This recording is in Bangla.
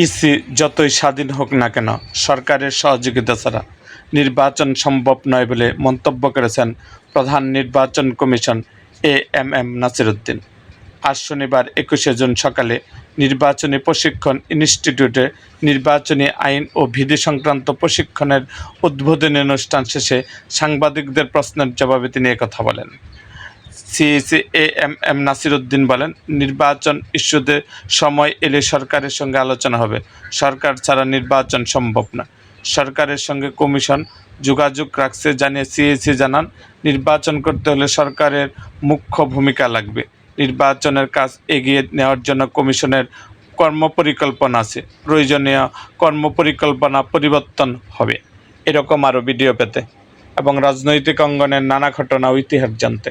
ইসি যতই স্বাধীন হোক না কেন, সরকারের সহযোগিতা ছাড়া নির্বাচন সম্ভব নয় বলে মন্তব্য করেছেন প্রধান নির্বাচন commission A M M Nasiruddin. আজ শনিবার একুশে জুন সকালে নির্বাচনী প্রশিক্ষণ ইনস্টিটিউটে নির্বাচনী আইন ও বিধি সংক্রান্ত প্রশিক্ষণের উদ্বোধনী অনুষ্ঠান শেষে সাংবাদিকদের প্রশ্নের জবাবে তিনি একথা বলেন। CAC A M M Nasiruddin বলেন, নির্বাচন ইস্যুতে সময় এলে সরকারের সঙ্গে আলোচনা হবে। সরকার ছাড়া নির্বাচন সম্ভব না। সরকারের সঙ্গে কমিশন যোগাযোগ রাখছে জানিয়ে সিএসি জানান, নির্বাচন করতে হলে সরকারের মুখ্য ভূমিকা লাগবে। নির্বাচনের কাজ এগিয়ে নেওয়ার জন্য কমিশনের কর্মপরিকল্পনা আছে। প্রয়োজনীয় কর্মপরিকল্পনা পরিবর্তন হবে। এরকম আরও ভিডিও পেতে এবং রাজনৈতিক অঙ্গনের নানা ঘটনা ও ইতিহাস জানতে।